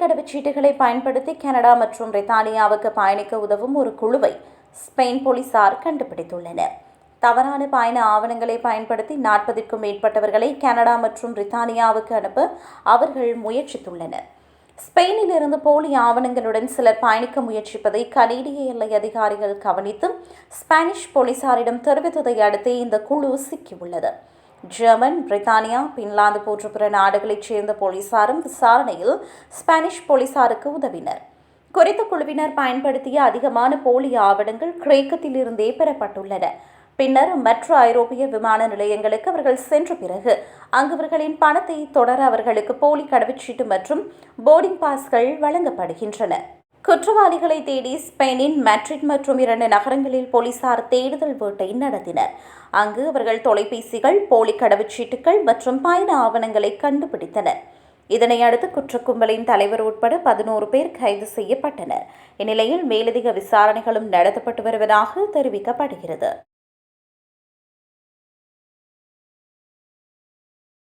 கடவுச்சீட்டுகளை பயன்படுத்தி கனடா மற்றும் பிரித்தானியாவுக்கு பயணிக்க உதவும் ஒரு குழுவை ஸ்பெயின் போலீசார் கண்டுபிடித்துள்ளனர். தவறான பயண ஆவணங்களை பயன்படுத்தி நாற்பதுக்கும் மேற்பட்டவர்களை கனடா மற்றும் பிரித்தானியாவுக்கு அனுப்ப அவர்கள் முயற்சித்துள்ளனர். ஸ்பெயினில் இருந்து போலி ஆவணங்களுடன் சிலர் பயணிக்க முயற்சிப்பதை கனேடிய எல்லை அதிகாரிகள் கவனித்து ஸ்பானிஷ் போலீசாரிடம் தெரிவித்ததை அடுத்தே இந்த குழு சிக்கியுள்ளது. ஜெர்மன் பிரித்தானியா பின்லாந்து போன்ற பிற நாடுகளைச் சேர்ந்த போலீசாரும் விசாரணையில் ஸ்பானிஷ் போலீசாருக்கு உதவினர். குறித்த குழுவினர் பயன்படுத்திய அதிகமான போலி ஆவணங்கள் கிரேக்கத்திலிருந்தே பெறப்பட்டுள்ளன. பின்னர் மற்ற ஐரோப்பிய விமான நிலையங்களுக்கு அவர்கள் சென்ற பிறகு அங்கு அவர்களின் பணத்தை தொடர அவர்களுக்கு போலி கடவுச்சீட்டு மற்றும் போர்டிங் பாஸ்கள் வழங்கப்படுகின்றன. குற்றவாளிகளை தேடி ஸ்பெயினின் மேட்ரிட் மற்றும் இரண்டு நகரங்களில் போலீசார் தேடுதல் வேட்டை நடத்தினர். அங்கு அவர்கள் தொலைபேசிகள் போலி கடவுச்சீட்டுகள் மற்றும் பயண ஆவணங்களை கண்டுபிடித்தனர். இதனை அடுத்து குற்றக்கும்பலின் தலைவர் உட்பட பதினோரு பேர் கைது செய்யப்பட்டனர். இந்நிலையில் மேலதிக விசாரணைகளும் நடத்தப்பட்டு வருவதாக தெரிவிக்கப்படுகிறது.